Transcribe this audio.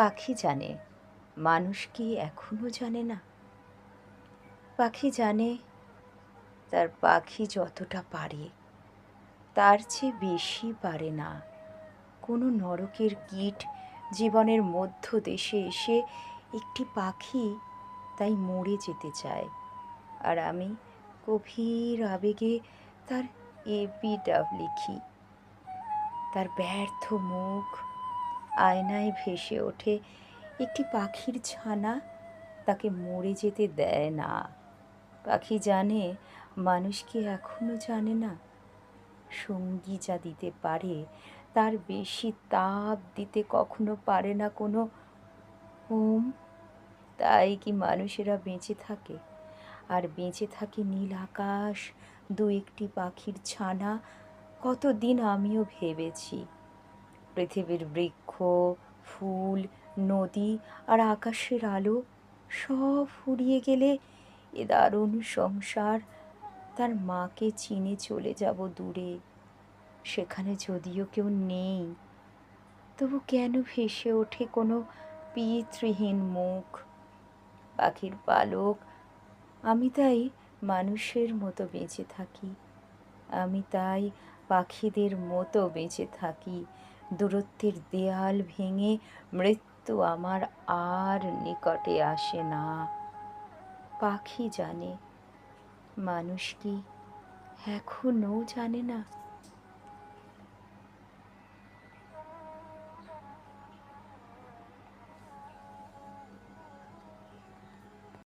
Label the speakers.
Speaker 1: পাখি জানে, মানুষ কি এখনও জানে না? পাখি জানে, তার পাখি যতটা পারে, তার চেয়ে বেশি পারে না। কোনো নরকের কীট জীবনের মধ্য দেশে এসে একটি পাখি তাই মরে যেতে চায়। আর আমি গভীর আবেগে তার এপিটাফ লিখি। তার ব্যর্থ মুখ আয়নায় ভেসে ওঠে। একটি পাখির ছানা তাকে মরে যেতে দেয় না। পাখি জানে, মানুষ কি এখনও জানে না। সঙ্গী যা দিতে পারে, তার বেশি তাপ দিতে কখনো পারে না কোনো হোম তাই কি মানুষেরা বেঁচে থাকে? আর বেঁচে থাকে নীল আকাশ দু একটি পাখির ছানা। কতদিন আমিও ভেবেছি পৃথিবীর বৃক্ষ, ফুল, নদী আর আকাশের আলো সব ফুরিয়ে গেলে এ দারুণ সংসার। তার মাকে চিনে চলে যাব দূরে। সেখানে যদিও কেউ নেই, তবু কেন ভেসে ওঠে কোনো পিতৃহীন মুখ? পাখির পালক, আমি তাই মানুষের মতো বেঁচে থাকি। আমি তাই পাখিদের মতো বেঁচে থাকি। দূরত্বের দেয়াল ভেঙে মৃত্যু আমার আর নিকটে আসে না। পাখি জানে, মানুষ কি এখনও জানে না?